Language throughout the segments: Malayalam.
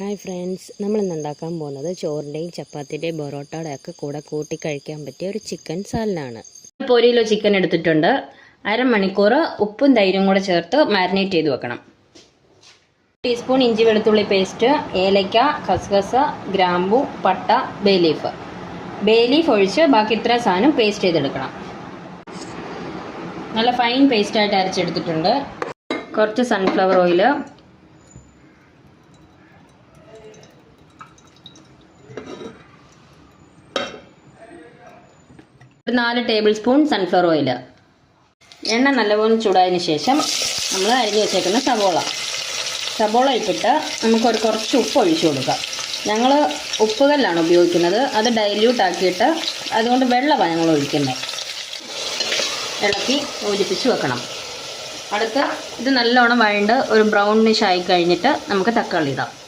ഹായ് ഫ്രണ്ട്സ് നമ്മളിന്ന് ഉണ്ടാക്കാൻ പോകുന്നത് ചോറിന്റെയും ചപ്പാത്തിന്റെയും പൊറോട്ടയുടെ ഒക്കെ കൂടെ കൂട്ടി കഴിക്കാൻ പറ്റിയ ഒരു ചിക്കൻ സാലനാണ് ഇപ്പോൾ ഒരു കിലോ ചിക്കൻ എടുത്തിട്ടുണ്ട്. അരമണിക്കൂർ ഉപ്പും തൈരും കൂടെ ചേർത്ത് മാരിനേറ്റ് ചെയ്ത് വെക്കണം. ടീസ്പൂൺ ഇഞ്ചി വെളുത്തുള്ളി പേസ്റ്റ് ഏലയ്ക്ക കസ്കസ് ഗ്രാമ്പു പട്ട ബേ ലീഫ് ബേ ലീഫ് ഒഴിച്ച് ബാക്കി ഇത്ര സാധനം പേസ്റ്റ് ചെയ്തെടുക്കണം. നല്ല ഫൈൻ പേസ്റ്റായിട്ട് അരച്ചെടുത്തിട്ടുണ്ട്. കുറച്ച് സൺഫ്ലവർ ഓയിൽ ഒരു നാല് ടേബിൾ സ്പൂൺ സൺഫ്ലവർ ഓയിൽ എണ്ണ നല്ലപോലെ ചൂടായതിന് ശേഷം നമ്മൾ അരിഞ്ഞു വെച്ചേക്കുന്ന സവോള. സവോള ഇട്ടിട്ട് നമുക്കൊരു കുറച്ച് ഉപ്പ് ഒഴിച്ചു കൊടുക്കാം. ഞങ്ങൾ ഉപ്പ് കല്ലാണ് ഉപയോഗിക്കുന്നത്. അത് ഡൈല്യൂട്ട് ആക്കിയിട്ട് അതുകൊണ്ട് വെള്ളമാണ് ഞങ്ങൾ ഒഴിക്കുന്നത് ഇളക്കി യോജിപ്പിച്ച് വെക്കണം. അടുത്ത് ഇത് നല്ലോണം വഴണ്ട് ഒരു ബ്രൗണിഷ് ആയി കഴിഞ്ഞിട്ട് നമുക്ക് തക്കാളി ഇടാം.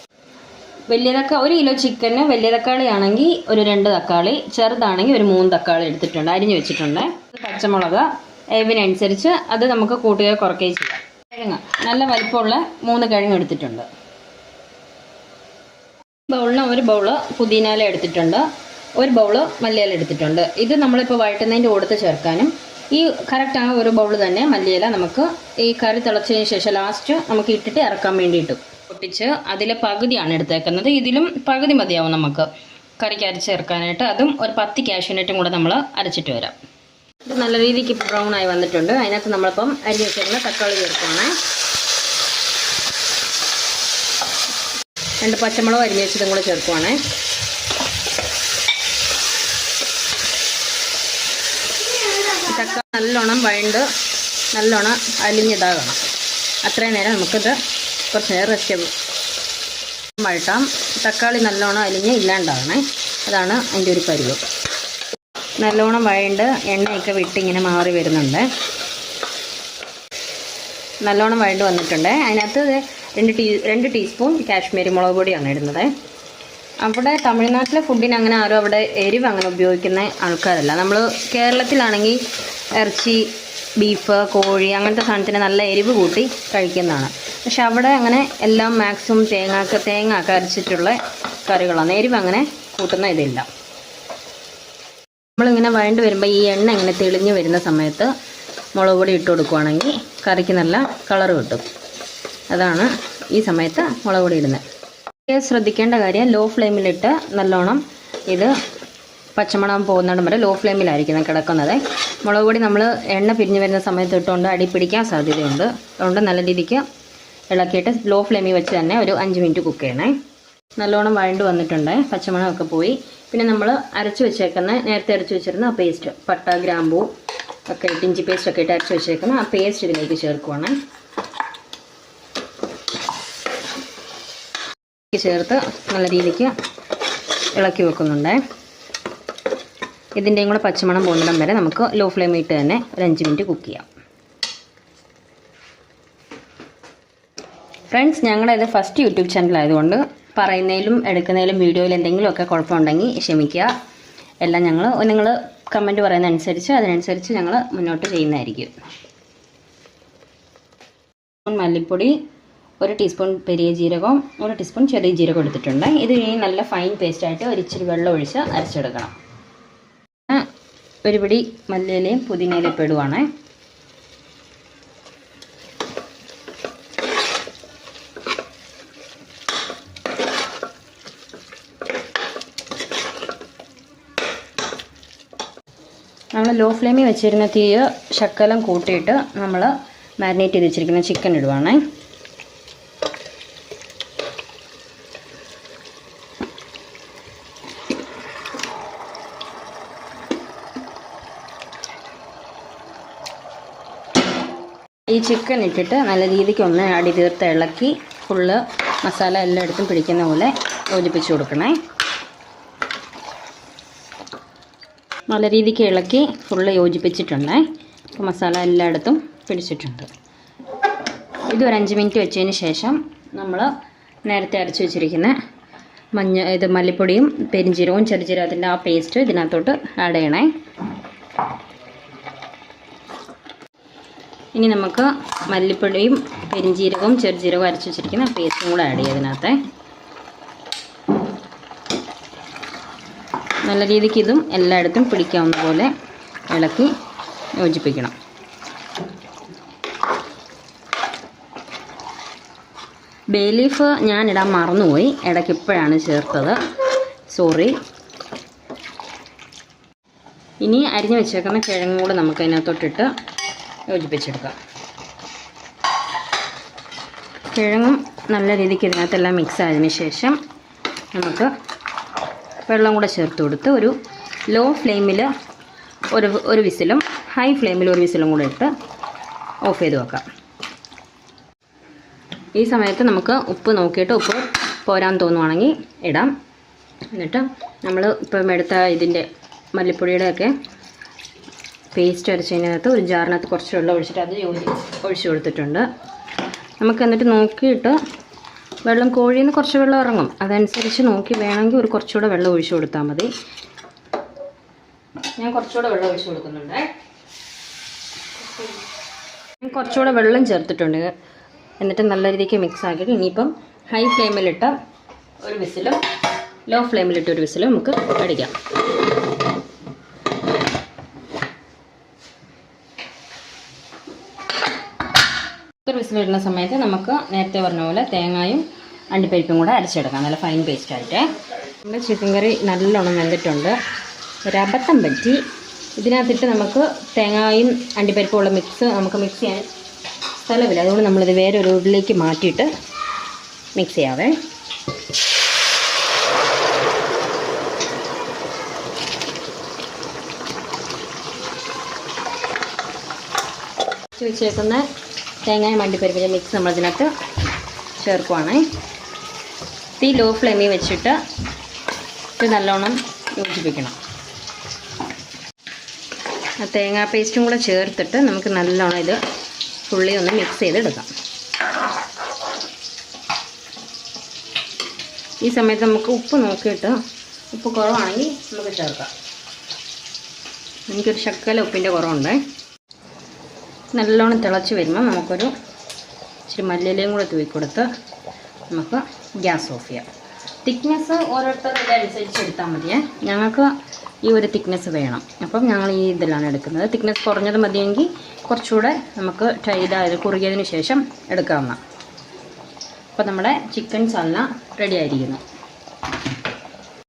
വലിയ തക്കാളി ഒരു കിലോ ചിക്കന് വലിയ തക്കാളി ആണെങ്കിൽ ഒരു രണ്ട് തക്കാളി ചെറുതാണെങ്കിൽ ഒരു മൂന്ന് തക്കാളി എടുത്തിട്ടുണ്ട് അരിഞ്ഞു വെച്ചിട്ടുണ്ട്. പച്ചമുളക് എവിനനുസരിച്ച് അത് നമുക്ക് കൂട്ടുകയോ കുറയ്ക്കുകയോ ചെയ്യാം. കിഴങ്ങ് നല്ല വലിപ്പമുള്ള മൂന്ന് കിഴങ്ങ് എടുത്തിട്ടുണ്ട്. ബൗളിന് ഒരു ബൗൾ പുതിനാല എടുത്തിട്ടുണ്ട്. ഒരു ബൗൾ മല്ലിയില എടുത്തിട്ടുണ്ട്. ഇത് നമ്മളിപ്പോൾ വഴറ്റുന്നതിന്റെ കൂടത്ത് ചേർക്കാനും ഈ കറക്റ്റ് ആ ഒരു ബൗൾ തന്നെ മല്ലിയില നമുക്ക് ഈ കറി തിളച്ചതിന് ശേഷം ലാസ്റ്റ് നമുക്ക് ഇട്ടിട്ട് ഇറക്കാൻ വേണ്ടിയിട്ട്. പൊട്ടിച്ച് അതിലെ പകുതിയാണ് എടുത്തേക്കുന്നത്. ഇതിലും പകുതി മതിയാവും നമുക്ക്. കറിക്ക് അരച്ച് ചേർക്കാനായിട്ട് അതും ഒരു പത്ത് കാഷ്യൂനറ്റും കൂടെ നമ്മൾ അരച്ചിട്ട് വരാം. ഇത് നല്ല രീതിക്ക് ബ്രൗൺ ആയി വന്നിട്ടുണ്ട്. അതിനകത്ത് നമ്മളിപ്പം അരി വെച്ചിരുന്ന തക്കാളി ചേർക്കുകയാണ് രണ്ട് പച്ചമുളക് അരിഞ്ഞ് വെച്ചതും കൂടെ ചേർക്കുകയാണ് തക്കാളി നല്ലോണം വഴണ്ട് നല്ലോണം അലിഞ്ഞിതാകണം. അത്രയും നേരം നമുക്കിത് കുറച്ച് നേരം റെസ്റ്റ് വഴട്ടാം തക്കാളി നല്ലോണം അലിഞ്ഞ് ഇല്ലാണ്ടാവണേ. അതാണ് അതിന്റെ ഒരു പരുവ്. നല്ലോണം വഴണ്ട് എണ്ണയൊക്കെ വിട്ട് ഇങ്ങനെ മാറി വരുന്നുണ്ട്. നല്ലോണം വഴണ്ട് വന്നിട്ടുണ്ട്. അതിനകത്ത് രണ്ട് ടീ രണ്ട് ടീസ്പൂൺ കാശ്മീരി മുളക് പൊടിയാണ് ഇടുന്നത്. അവിടെ തമിഴ്നാട്ടിലെ ഫുഡിന് അങ്ങനെ ആരും അവിടെ എരിവ് അങ്ങനെ ഉപയോഗിക്കുന്ന ആൾക്കാരല്ല. നമ്മൾ കേരളത്തിലാണെങ്കിൽ ഇറച്ചി ബീഫ് കോഴി അങ്ങനത്തെ സാധനത്തിന് നല്ല എരിവ് കൂട്ടി കഴിക്കുന്നതാണ്. പക്ഷെ അവിടെ അങ്ങനെ എല്ലാം മാക്സിമം തേങ്ങ തേങ്ങ ഒക്കെ അരച്ചിട്ടുള്ള കറികളാണ്. എരിവ് അങ്ങനെ കൂട്ടുന്ന ഇതില്ല. നമ്മളിങ്ങനെ വഴണ്ട് വരുമ്പോൾ ഈ എണ്ണ ഇങ്ങനെ തെളിഞ്ഞ് വരുന്ന സമയത്ത് മുളക് പൊടി ഇട്ട് കൊടുക്കുവാണെങ്കിൽ കറിക്ക് നല്ല കളർ കിട്ടും. അതാണ് ഈ സമയത്ത് മുളക് പൊടി ഇടുന്നത് ശ്രദ്ധിക്കേണ്ട കാര്യം ലോ ഫ്ലെയിമിലിട്ട് നല്ലോണം ഇത് പച്ചമണം പോകുന്നിടം വരെ ലോ ഫ്ലെയിമിലായിരിക്കും കിടക്കുന്നത്. മുളക് പൊടി നമ്മൾ എണ്ണ പിരിഞ്ഞ് വരുന്ന സമയത്ത് ഇട്ടുകൊണ്ട് അടി പിടിക്കാൻ സാധ്യതയുണ്ട്. അതുകൊണ്ട് നല്ല രീതിക്ക് ഇളക്കിയിട്ട് ലോ ഫ്ലെയിമിൽ വെച്ച് തന്നെ ഒരു അഞ്ച് മിനിറ്റ് കുക്ക് ചെയ്യണേ. നല്ലോണം വഴണ്ട് വന്നിട്ടുണ്ട്. പച്ചമണമൊക്കെ പോയി. പിന്നെ നമ്മൾ അരച്ച് വെച്ചേക്കുന്ന നേരത്തെ അരച്ച് വെച്ചിരുന്ന ആ പേസ്റ്റ് പട്ട ഗ്രാമ്പൂ ഒക്കെ ഇഞ്ചി പേസ്റ്റ് ഒക്കെ ഇട്ട് അരച്ച് വെച്ചേക്കുന്ന ആ പേസ്റ്റ് ഇതിലേക്ക് ചേർക്കുവാണ്. ചേർത്ത് നല്ല രീതിക്ക് ഇളക്കി വെക്കുന്നുണ്ട്. ഇതിന്റെയും കൂടെ പച്ചമണം പോകുന്നിടം വരെ നമുക്ക് ലോ ഫ്ലെയിമിട്ട് തന്നെ ഒരു അഞ്ച് മിനിറ്റ് കുക്ക് ചെയ്യാം. ഫ്രണ്ട്സ് ഞങ്ങളുടെ ഇത് ഫസ്റ്റ് യൂട്യൂബ് ചാനൽ ആയതുകൊണ്ട് പറയുന്നതിലും എടുക്കുന്നതിലും വീഡിയോയിൽ എന്തെങ്കിലുമൊക്കെ കുഴപ്പമുണ്ടെങ്കിൽ ക്ഷമിക്കുക. എല്ലാം ഞങ്ങൾ നിങ്ങൾ കമന്റ് പറയുന്ന അനുസരിച്ച് അതിനനുസരിച്ച് ഞങ്ങൾ മുന്നോട്ട് ചെയ്യുന്നതായിരിക്കും. മല്ലിപ്പൊടി ഒരു ടീസ്പൂൺ പെരിയ ജീരകവും ഒരു ടീസ്പൂൺ ചെറിയ ജീരകം എടുത്തിട്ടുണ്ട്. ഇത് ഇനി നല്ല ഫൈൻ പേസ്റ്റായിട്ട് ഒരു ഇച്ചിരി വെള്ളം ഒഴിച്ച് അരച്ചെടുക്കണം. ഒരു പിടി മല്ലിയിലയും പുതിനയിലയും പെടുവാണ് ലോ ഫ്ലെയിമിൽ വെച്ചിരുന്ന തീ ശക്കലം കൂട്ടിയിട്ട് നമ്മൾ മാരിനേറ്റ് ചെയ്ത് വെച്ചിരിക്കുന്ന ചിക്കൻ ഇടുവാണേ. ഈ ചിക്കൻ ഇട്ടിട്ട് നല്ല രീതിക്ക് ഒന്ന് അടി തീർത്ത് ഇളക്കി ഫുള്ള് മസാല എല്ലായിടത്തും പിടിക്കുന്ന പോലെ യോജിപ്പിച്ച് കൊടുക്കണേ. നല്ല രീതിക്ക് ഇളക്കി ഫുള്ള് യോജിപ്പിച്ചിട്ടുണ്ട്. അപ്പോൾ മസാല എല്ലായിടത്തും പിടിച്ചിട്ടുണ്ട്. ഇത് ഒരു അഞ്ച് മിനിറ്റ് വെച്ചതിന് ശേഷം നമ്മൾ നേരത്തെ അരച്ച് വെച്ചിരിക്കുന്ന മഞ്ഞ ഇത് മല്ലിപ്പൊടിയും പെരിഞ്ചീരവും ചെറുജീരകത്തിന്റെ ആ പേസ്റ്റ് ഇതിനകത്തോട്ട് ആഡ് ചെയ്യണേ. ഇനി നമുക്ക് മല്ലിപ്പൊടിയും പെരിഞ്ചീരകവും ചെറുജീരകവും അരച്ച് വെച്ചിരിക്കുന്ന പേസ്റ്റും കൂടെ ആഡ് ചെയ്യാം ഇതിനകത്ത്. നല്ല രീതിക്ക് ഇതും എല്ലായിടത്തും പിടിക്കാവുന്ന പോലെ ഇളക്കി യോജിപ്പിക്കണം. ബേ ലീഫ് ഞാൻ ഇടാൻ മറന്നുപോയി. ഇടയ്ക്ക് ഇപ്പോഴാണ് ചേർത്തത്. സോറി. ഇനി അരിഞ്ഞു വെച്ചേക്കുന്ന കിഴങ്ങും കൂടെ നമുക്ക് അതിനകത്തോട്ടിട്ട് യോജിപ്പിച്ചെടുക്കാം. കിഴങ്ങും നല്ല രീതിക്ക് ഇതിനകത്തെല്ലാം മിക്സ് ആയതിനു ശേഷം നമുക്ക് വെള്ളം കൂടെ ചേർത്ത് കൊടുത്ത് ഒരു ലോ ഫ്ലെയിമിൽ ഒരു ഒരു വിസിലും ഹൈ ഫ്ലെയിമിൽ ഒരു വിസിലും കൂടെ ഇട്ട് ഓഫ് ചെയ്ത് വെക്കാം. ഈ സമയത്ത് നമുക്ക് ഉപ്പ് നോക്കിയിട്ട് ഉപ്പ് പോരാൻ തോന്നുവാണെങ്കിൽ ഇടാം. എന്നിട്ട് നമ്മൾ ഇപ്പം എടുത്ത ഇതിന്റെ മല്ലിപ്പൊടിയുടെ ഒക്കെ പേസ്റ്റ് അരച്ചതിനകത്ത് ഒരു ജാറിനകത്ത് കുറച്ച് വെള്ളം ഒഴിച്ചിട്ട് അത് ഒഴിച്ചു കൊടുത്തിട്ടുണ്ട്. നമുക്ക് എന്നിട്ട് നോക്കിയിട്ട് വെള്ളം കോഴിയിൽ നിന്ന് കുറച്ച് വെള്ളം ഇറങ്ങും. അതനുസരിച്ച് നോക്കി വേണമെങ്കിൽ ഒരു കുറച്ചുകൂടെ വെള്ളം ഒഴിച്ചു കൊടുത്താൽ മതി. ഞാൻ കുറച്ചുകൂടെ വെള്ളം ഒഴിച്ചു കൊടുക്കുന്നുണ്ട്. ഞാൻ കുറച്ചുകൂടെ വെള്ളം ചേർത്തിട്ടുണ്ട്. എന്നിട്ട് നല്ല രീതിക്ക് മിക്സ് ആക്കിയിട്ട് ഇനിയിപ്പം ഹൈ ഫ്ലെയിമിലിട്ട ഒരു വിസിലും ലോ ഫ്ലെയിമിലിട്ട് ഒരു വിസിലും നമുക്ക് അടിക്കാം. കുക്കർ വിസിലിടുന്ന സമയത്ത് നമുക്ക് നേരത്തെ പറഞ്ഞ പോലെ തേങ്ങയും അണ്ടിപ്പരിപ്പും കൂടെ അരച്ചെടുക്കാം. നല്ല ഫൈൻ പേസ്റ്റ് ആയിട്ട്. നമ്മുടെ ചിക്കൻ കറി നല്ലോണം വെന്തിട്ടുണ്ട്. ഒരബദ്ധം പറ്റി. ഇതിനകത്തിട്ട് നമുക്ക് തേങ്ങായും അണ്ടിപ്പരിപ്പും ഉള്ള മിക്സ് നമുക്ക് മിക്സ് ചെയ്യാൻ സ്ഥലമില്ല. അതുകൊണ്ട് നമ്മളിത് വേറെ ഒരു ഉരുളിലേക്ക് മാറ്റിയിട്ട് മിക്സ് ചെയ്യാവേ. വെച്ചേക്കുന്ന തേങ്ങയും അണ്ടിപ്പരിപ്പിന്റെ മിക്സ് നമ്മൾ ഇതിനകത്ത് ചേർക്കുവാണേ. തീ ലോ ഫ്ലെയിമിൽ വെച്ചിട്ട് ഇത് നല്ലോണം യോജിപ്പിക്കണം. ആ തേങ്ങാ പേസ്റ്റും കൂടെ ചേർത്തിട്ട് നമുക്ക് നല്ലോണം ഇത് ഫുള്ളി ഒന്ന് മിക്സ് ചെയ്തെടുക്കാം. ഈ സമയത്ത് നമുക്ക് ഉപ്പ് നോക്കിയിട്ട് ഉപ്പ് കുറവാണെങ്കിൽ നമുക്ക് ചേർക്കാം. എനിക്കൊരു ശക്കല ഉപ്പിന്റെ കുറവുണ്ടേ. നല്ലോണം തിളച്ച് വരുമ്പോൾ നമുക്കൊരു ഇച്ചിരി മല്ലിയിലയും കൂടെ തൂക്കി കൊടുത്ത് നമുക്ക് ഗ്യാസ് ഓഫ് ചെയ്യാം. തിക്നെസ് ഓരോരുത്തരുടെ അനുസരിച്ച് എടുത്താൽ മതിയേ. ഞങ്ങൾക്ക് ഈ ഒരു തിക്നെസ് വേണം. അപ്പം ഞങ്ങൾ ഈ ഇതിലാണ് എടുക്കുന്നത്. തിക്നെസ് കുറഞ്ഞത് മതിയെങ്കിൽ കുറച്ചുകൂടെ നമുക്ക് ടൈലായത് കുറുകിയതിന് ശേഷം എടുക്കാവുന്ന. അപ്പോൾ നമ്മുടെ ചിക്കൻ സല്ല റെഡി ആയിരിക്കുന്നു.